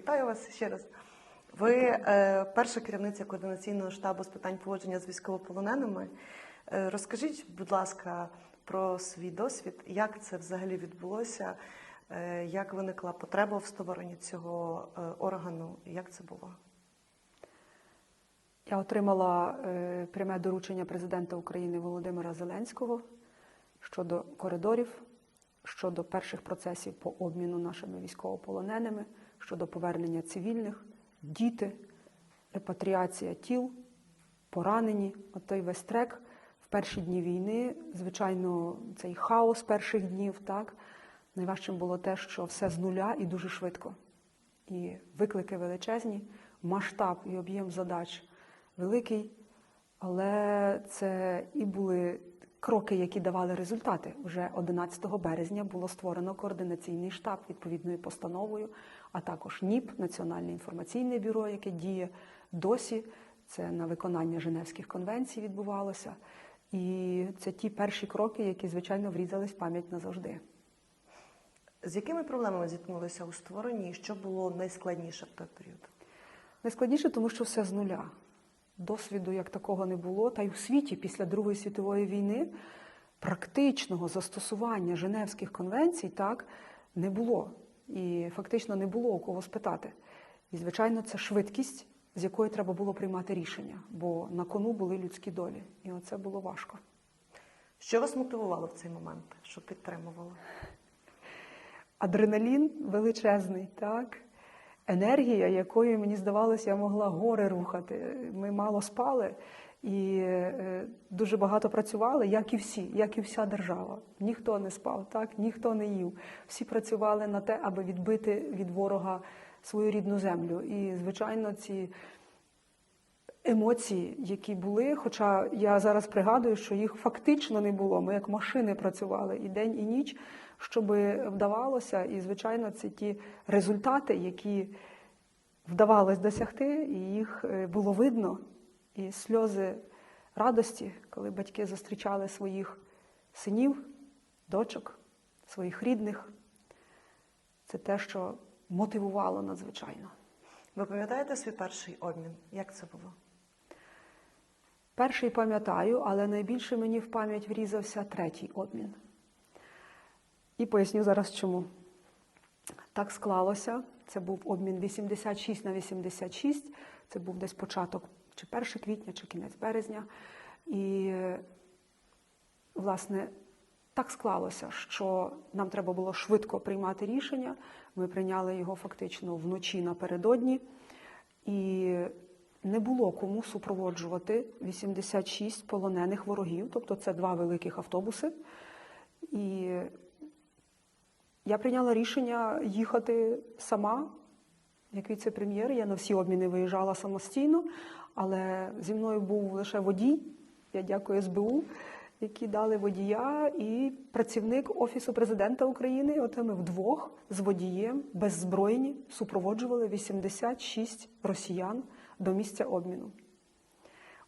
Вітаю вас ще раз. Ви е, перша керівниця координаційного штабу з питань поводження з військовополоненими. Е, розкажіть, будь ласка, про свій досвід, як це взагалі відбулося, е, як виникла потреба в створенні цього е, органу, як це було? Я отримала е, пряме доручення президента України Володимира Зеленського щодо коридорів, щодо перших процесів по обміну нашими військовополоненими, щодо повернення цивільних, діти, репатріація тіл, поранені. От той весь трек в перші дні війни. Звичайно, цей хаос перших днів. Так найважчим було те, що все з нуля і дуже швидко. І виклики величезні, масштаб і об'єм задач великий, але це і були кроки, які давали результати. Вже 11 березня було створено координаційний штаб відповідною постановою, а також НІП, Національне інформаційне бюро, яке діє досі. Це на виконання Женевських конвенцій відбувалося. І це ті перші кроки, які, звичайно, врізались в пам'ять назавжди. З якими проблемами зіткнулися у створенні і що було найскладніше в той період? Найскладніше, тому що все з нуля. Досвіду як такого не було. Та й у світі після Другої світової війни практичного застосування Женевських конвенцій так не було. І фактично не було у кого спитати. І, звичайно, це швидкість, з якої треба було приймати рішення, бо на кону були людські долі. І оце було важко. Що вас мотивувало в цей момент, що підтримувало? Адреналін величезний, так. Енергія, якою мені здавалося, я могла гори рухати. Ми мало спали і е, дуже багато працювали, як і всі, як і вся держава. Ніхто не спав, так ніхто не їв. Всі працювали на те, аби відбити від ворога свою рідну землю. І, звичайно, ці емоції, які були, хоча я зараз пригадую, що їх фактично не було. Ми як машини працювали і день, і ніч, щоб вдавалося. І, звичайно, це ті результати, які вдавалось досягти, і їх е, було видно. І сльози радості, коли батьки зустрічали своїх синів, дочок, своїх рідних. Це те, що мотивувало надзвичайно. Ви пам'ятаєте свій перший обмін? Як це було? Перший пам'ятаю, але найбільше мені в пам'ять врізався третій обмін. І поясню зараз чому. Так склалося. Це був обмін 86 на 86. Це був десь початок чи 1 квітня, чи кінець березня. І, власне, так склалося, що нам треба було швидко приймати рішення. Ми прийняли його фактично вночі напередодні. І не було кому супроводжувати 86 полонених ворогів, тобто це два великих автобуси. І я прийняла рішення їхати сама, як віце-прем'єр. Я на всі обміни виїжджала самостійно, але зі мною був лише водій. Я дякую СБУ, які дали водія, і працівник Офісу президента України. От ми вдвох з водієм беззбройні супроводжували 86 росіян до місця обміну.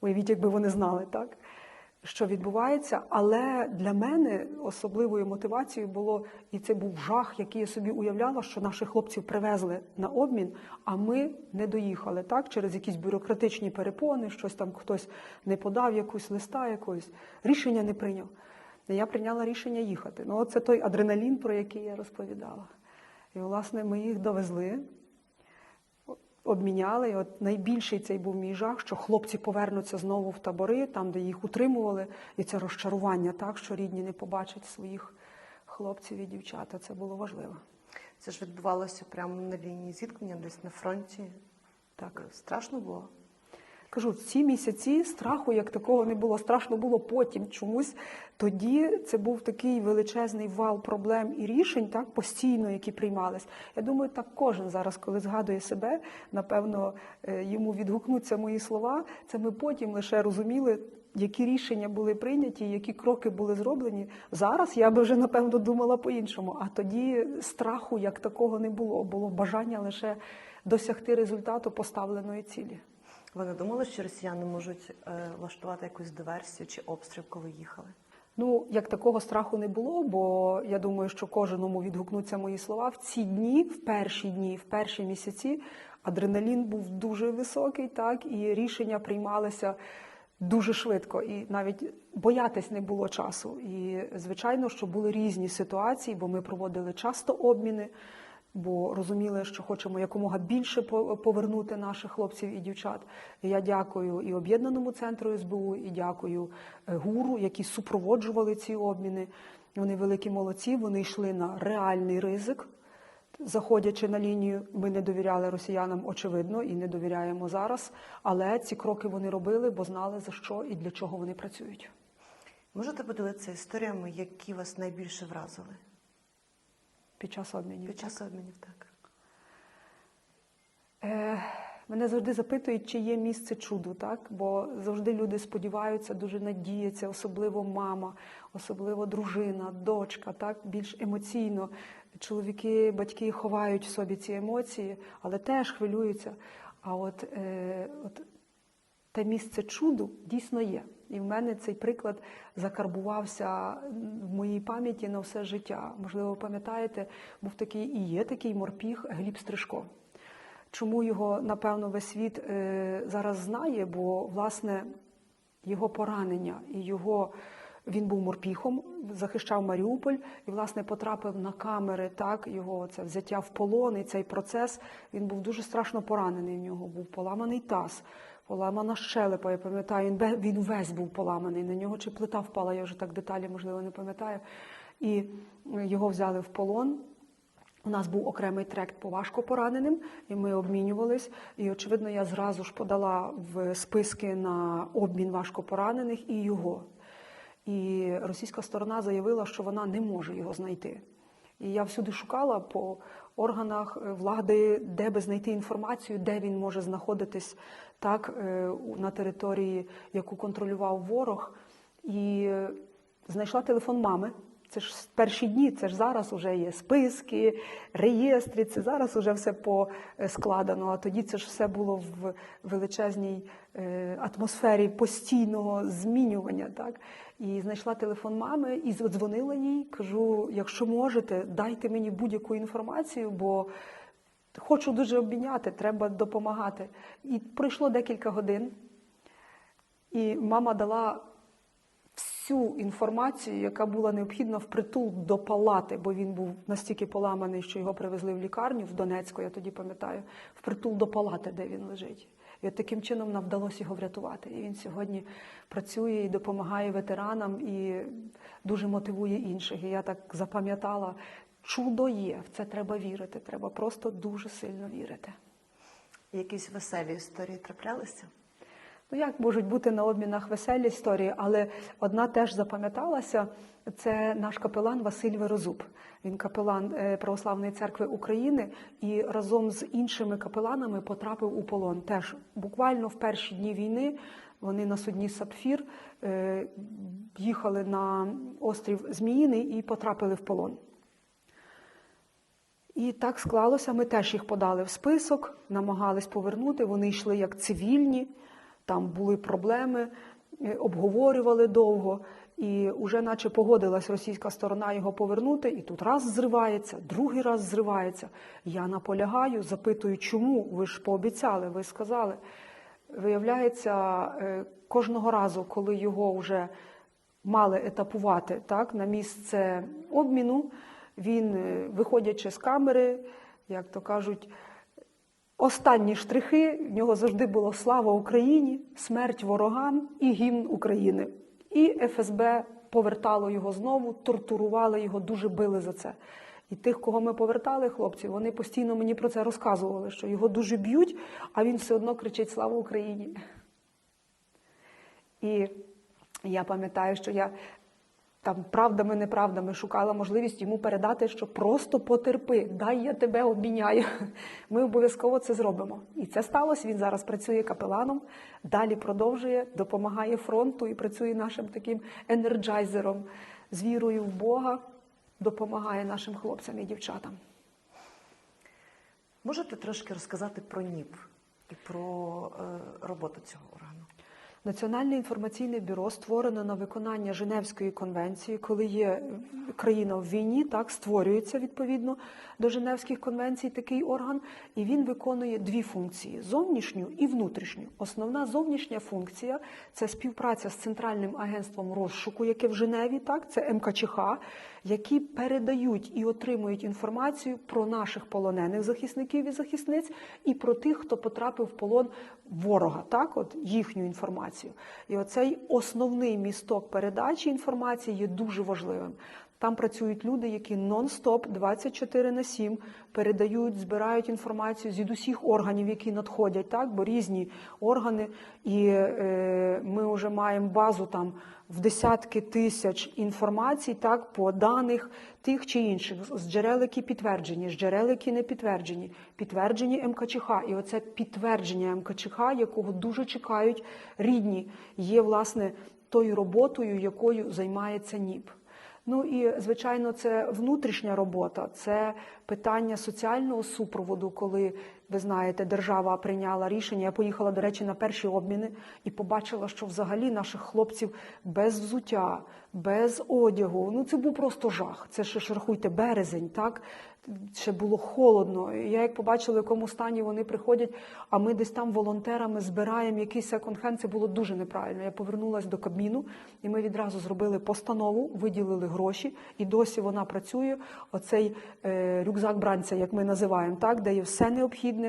Уявіть, якби вони знали, так? Що відбувається, але для мене особливою мотивацією було, і це був жах, який я собі уявляла, що наших хлопців привезли на обмін, а ми не доїхали так, через якісь бюрократичні перепони, щось там хтось не подав якусь листа, якогось рішення не прийняв. Я прийняла рішення їхати. Ну, це той адреналін, про який я розповідала. І, власне, ми їх довезли обміняли. І от найбільший цей був мій жах, що хлопці повернуться знову в табори, там, де їх утримували, і це розчарування, так, що рідні не побачать своїх хлопців і дівчата. Це було важливо. Це ж відбувалося прямо на лінії зіткнення, десь на фронті. Так. Страшно було? Кажу, ці місяці страху як такого не було. Страшно було потім чомусь. Тоді це був такий величезний вал проблем і рішень, так постійно, які приймались. Я думаю, так кожен зараз, коли згадує себе, напевно, е, йому відгукнуться мої слова. Це ми потім лише розуміли. Які рішення були прийняті, які кроки були зроблені зараз? Я би вже напевно думала по-іншому. А тоді страху як такого не було. Було бажання лише досягти результату поставленої цілі. Ви не думали, що росіяни можуть е, влаштувати якусь диверсію чи обстріл, коли їхали? Ну, як такого страху не було, бо я думаю, що кожному відгукнуться мої слова. В ці дні, в перші дні, в перші місяці адреналін був дуже високий, так, і рішення приймалися дуже швидко. І навіть боятись не було часу. І, звичайно, що були різні ситуації, бо ми проводили часто обміни, бо розуміли, що хочемо якомога більше по- повернути наших хлопців і дівчат. Я дякую і об'єднаному центру СБУ, і дякую е, гуру, які супроводжували ці обміни. Вони великі молодці, вони йшли на реальний ризик. Заходячи на лінію, ми не довіряли росіянам, очевидно, і не довіряємо зараз. Але ці кроки вони робили, бо знали за що і для чого вони працюють. Можете поділитися історіями, які вас найбільше вразили Під час обмінів. під час обмінів? Так. Е, мене завжди запитують, чи є місце чуду, так? Бо завжди люди сподіваються, дуже надіються, особливо мама, особливо дружина, дочка, так більш емоційно. Чоловіки, батьки ховають в собі ці емоції, але теж хвилюються. А от, е, от те місце чуду дійсно є. І в мене цей приклад закарбувався в моїй пам'яті на все життя. Можливо, ви пам'ятаєте, був такий і є такий морпіг Гліб Стрижко. Чому його, напевно, весь світ е, зараз знає? Бо, власне, його поранення і його. Він був морпіхом, захищав Маріуполь і, власне, потрапив на камери. Так, його це взяття в полон і цей процес. Він був дуже страшно поранений. В нього був поламаний таз, поламана щелепа. Я пам'ятаю, він, він весь був поламаний. На нього чи плита впала, я вже так деталі, можливо, не пам'ятаю. І е, його взяли в полон. У нас був окремий трект по важко пораненим, і ми обмінювались. І очевидно, я зразу ж подала в списки на обмін важкопоранених і його. І російська сторона заявила, що вона не може його знайти. І я всюди шукала по органах е, влади, де би знайти інформацію, де він може знаходитись так е, на території, яку контролював ворог. І е, знайшла телефон мами. Це ж перші дні, це ж зараз вже є списки, реєстри, це зараз вже все поскладено. А тоді це ж все було в величезній е, атмосфері постійного змінювання. Так? І знайшла телефон мами і дзвонила їй. Кажу: якщо можете, дайте мені будь-яку інформацію, бо хочу дуже обміняти, треба допомагати. І пройшло декілька годин, і мама дала всю інформацію, яка була необхідна впритул до палати, бо він був настільки поламаний, що його привезли в лікарню в Донецьку, я тоді пам'ятаю, впритул до палати, де він лежить. І от таким чином нам вдалося його врятувати. І він сьогодні працює і допомагає ветеранам і дуже мотивує інших. І я так запам'ятала, чудо є, в це треба вірити. Треба просто дуже сильно вірити. Якісь веселі історії траплялися? Ну, як можуть бути на обмінах веселі історії, але одна теж запам'яталася. Це наш капелан Василь Верозуб. Він капелан е, Православної церкви України і разом з іншими капеланами потрапив у полон. Теж буквально в перші дні війни вони на судні Сапфір е, їхали на острів Зміїний і потрапили в полон. І так склалося, ми теж їх подали в список, намагались повернути. Вони йшли як цивільні, там були проблеми, е, обговорювали довго. І вже наче погодилась російська сторона його повернути, і тут раз зривається, другий раз зривається. Я наполягаю, запитую, чому? Ви ж пообіцяли, ви сказали. Виявляється, е, кожного разу, коли його вже мали етапувати так, на місце обміну, він, е, виходячи з камери, як то кажуть, останні штрихи, в нього завжди було слава Україні, смерть ворогам і гімн України. І ФСБ повертало його знову, тортурували його, дуже били за це. І тих, кого ми повертали, хлопці, вони постійно мені про це розказували, що його дуже б'ють, а він все одно кричить Слава Україні. І я пам'ятаю, що я там правдами, неправдами шукала можливість йому передати, що просто потерпи, дай я тебе обміняю. Ми обов'язково це зробимо. І це сталося. Він зараз працює капеланом, далі продовжує, допомагає фронту і працює нашим таким енерджайзером з вірою в Бога, допомагає нашим хлопцям і дівчатам. Можете трошки розказати про НІП і про е, роботу цього органу? Національне інформаційне бюро створено на виконання Женевської конвенції, коли є країна в війні, так створюється відповідно до Женевських конвенцій такий орган, і він виконує дві функції: зовнішню і внутрішню. Основна зовнішня функція це співпраця з центральним агентством розшуку, яке в Женеві, так це МКЧХ, які передають і отримують інформацію про наших полонених захисників і захисниць, і про тих, хто потрапив в полон ворога, так, от їхню інформацію. І оцей основний місток передачі інформації є дуже важливим. Там працюють люди, які нон-стоп 24 на 7 передають, збирають інформацію з усіх органів, які надходять, так? Бо різні органи, і е, ми вже маємо базу там в десятки тисяч інформацій, так? По даних тих чи інших. З джерел, які підтверджені, з джерел, які не підтверджені, підтверджені МКЧХ. І оце підтвердження МКЧХ, якого дуже чекають рідні, є власне тою роботою, якою займається НІП. Ну і звичайно, це внутрішня робота, це питання соціального супроводу, коли ви знаєте, держава прийняла рішення. Я поїхала, до речі, на перші обміни і побачила, що взагалі наших хлопців без взуття, без одягу. Ну це був просто жах. Це ще ж рахуйте березень, так ще було холодно. Я як побачила, в якому стані вони приходять, а ми десь там волонтерами збираємо якийсь секонд-хенд, це було дуже неправильно. Я повернулася до Кабміну, і ми відразу зробили постанову, виділили гроші, і досі вона працює. Оцей е, рюкзак бранця, як ми називаємо, так, де є все необхідне.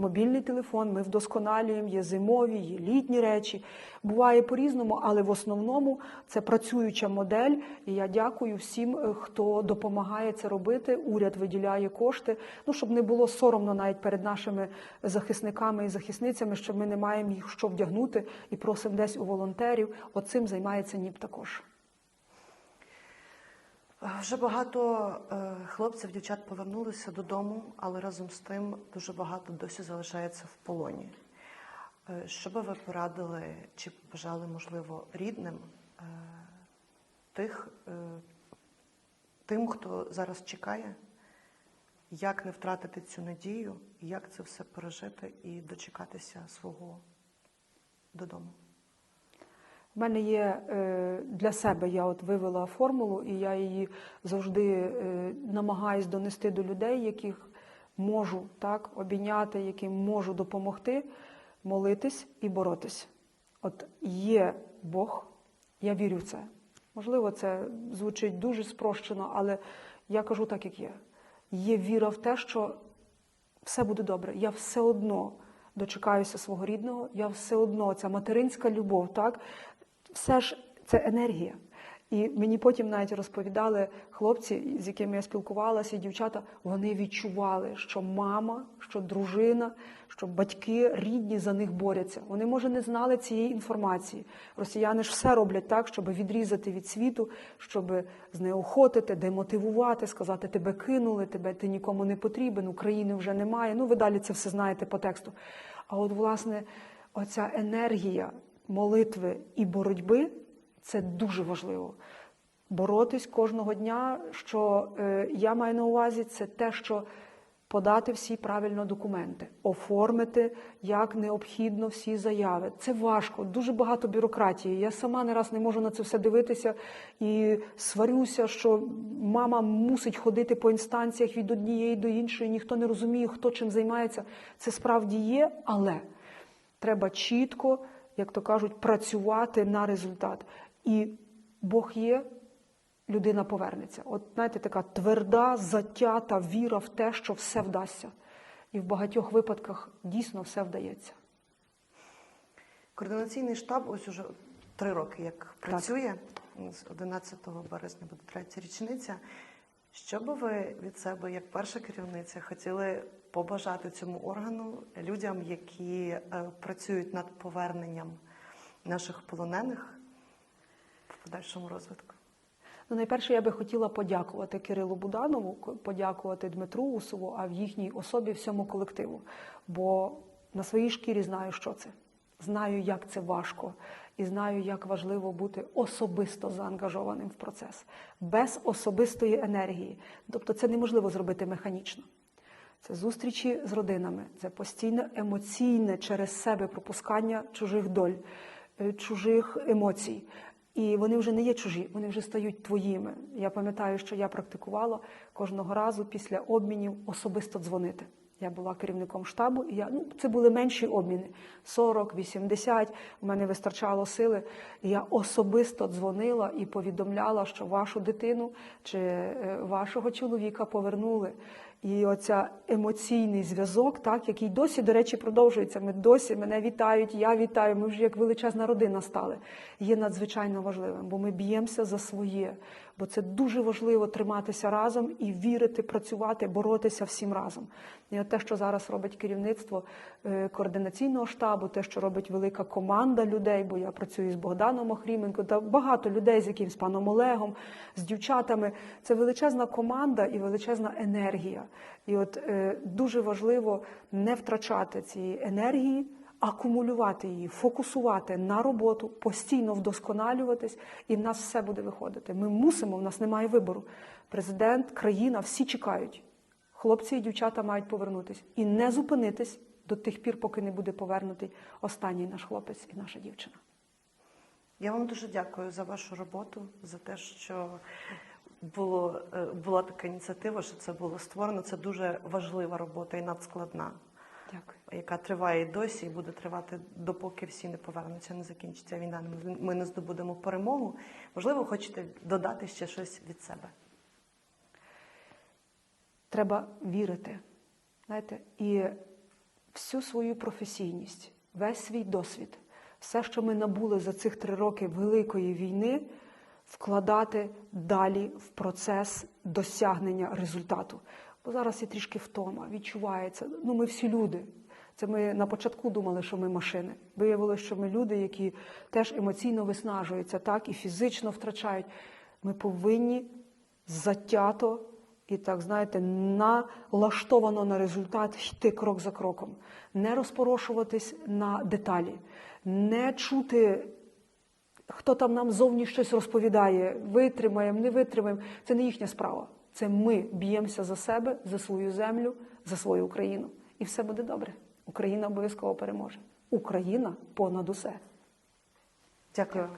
Мобільний телефон ми вдосконалюємо, є зимові, є літні речі. Буває по-різному, але в основному це працююча модель. І я дякую всім, е, хто допомагає це робити. Уряд виділяє кошти. Ну щоб не було соромно навіть перед нашими захисниками і захисницями, що ми не маємо їх що вдягнути і просимо десь у волонтерів. Оцим займається НІП також. Вже багато е, хлопців, дівчат повернулися додому, але разом з тим дуже багато досі залишається в полоні. Е, Що би ви порадили чи побажали, можливо, рідним е, тих, тим, хто зараз чекає, як не втратити цю надію, як це все пережити і дочекатися свого додому? У мене є е, для себе, я от вивела формулу, і я її завжди е, намагаюсь донести до людей, яких можу так обійняти, яким можу допомогти, молитись і боротись. От є Бог, я вірю в це. Можливо, це звучить дуже спрощено, але я кажу так, як є. Є віра в те, що все буде добре. Я все одно дочекаюся свого рідного, я все одно, ця материнська любов, так, все ж це енергія. І мені потім навіть розповідали хлопці, з якими я спілкувалася, і дівчата, вони відчували, що мама, що дружина, що батьки рідні за них борються. Вони, може, не знали цієї інформації. Росіяни ж все роблять так, щоб відрізати від світу, щоб знеохотити, демотивувати, сказати, тебе кинули, тебе ти нікому не потрібен, України вже немає. Ну, ви далі це все знаєте по тексту. А от, власне, оця енергія молитви і боротьби це дуже важливо. Боротись кожного дня, що е, я маю на увазі, це те, що подати всі правильно документи, оформити як необхідно всі заяви. Це важко, дуже багато бюрократії. Я сама не раз не можу на це все дивитися і сварюся, що мама мусить ходити по інстанціях від однієї до іншої, ніхто не розуміє, хто чим займається. Це справді є, але треба чітко, як то кажуть, працювати на результат. І Бог є, людина повернеться. От знаєте, така тверда, затята віра в те, що все вдасться. І в багатьох випадках дійсно все вдається. Координаційний штаб ось уже три роки як працює. З 11 березня буде третя річниця. Що би ви від себе, як перша керівниця, хотіли побажати цьому органу людям, які е, працюють над поверненням наших полонених в подальшому розвитку? Ну, найперше, я би хотіла подякувати Кирилу Буданову, подякувати Дмитру Усову, а в їхній особі всьому колективу. Бо на своїй шкірі знаю, що це. Знаю, як це важко, і знаю, як важливо бути особисто заангажованим в процес, без особистої енергії. Тобто, це неможливо зробити механічно. Це зустрічі з родинами, це постійне емоційне через себе пропускання чужих доль. е, чужих емоцій. І вони вже не є чужі, вони вже стають твоїми. Я пам'ятаю, що я практикувала кожного разу після обмінів особисто дзвонити. Я була керівником штабу, і я ну це були менші обміни 40, 80, У мене вистачало сили. І я особисто дзвонила і повідомляла, що вашу дитину чи е, вашого чоловіка повернули. І оця емоційний зв'язок, так який досі, до речі, продовжується. Ми досі мене вітають, я вітаю. Ми вже як величезна родина стали. Є надзвичайно важливим, бо ми б'ємося за своє. Бо це дуже важливо триматися разом і вірити, працювати, боротися всім разом. І от те, що зараз робить керівництво е, координаційного штабу, те, що робить велика команда людей, бо я працюю з Богданом Охріменко, та багато людей, з яким з паном Олегом, з дівчатами. Це величезна команда і величезна енергія. І от е, дуже важливо не втрачати цієї енергії акумулювати її, фокусувати на роботу, постійно вдосконалюватись, і в нас все буде виходити. Ми мусимо, в нас немає вибору. Президент, країна, всі чекають. Хлопці і дівчата мають повернутись і не зупинитись до тих пір, поки не буде повернутий останній наш хлопець і наша дівчина. Я вам дуже дякую за вашу роботу, за те, що було, е, була така ініціатива, що це було створено. Це дуже важлива робота і надскладна. Яка триває і досі, і буде тривати, допоки всі не повернуться, не закінчиться війна. Ми- Ми не здобудемо перемогу. Можливо, хочете додати ще щось від себе. Треба вірити. Знаєте, і всю свою професійність, весь свій досвід, все, що ми набули за цих три роки Великої війни, вкладати далі в процес досягнення результату. Бо зараз є трішки втома, відчувається. Ну, ми всі люди. Це ми на початку думали, що ми машини. Виявилося, що ми люди, які теж емоційно виснажуються, так і фізично втрачають. Ми повинні затято і так, знаєте, налаштовано на результат йти крок за кроком, не розпорошуватись на деталі, не чути, хто там нам зовні щось розповідає, витримаємо, не витримаємо. Це не їхня справа. Це ми б'ємося за себе, за свою землю, за свою Україну. І все буде добре. Україна обов'язково переможе. Україна понад усе. Дякую.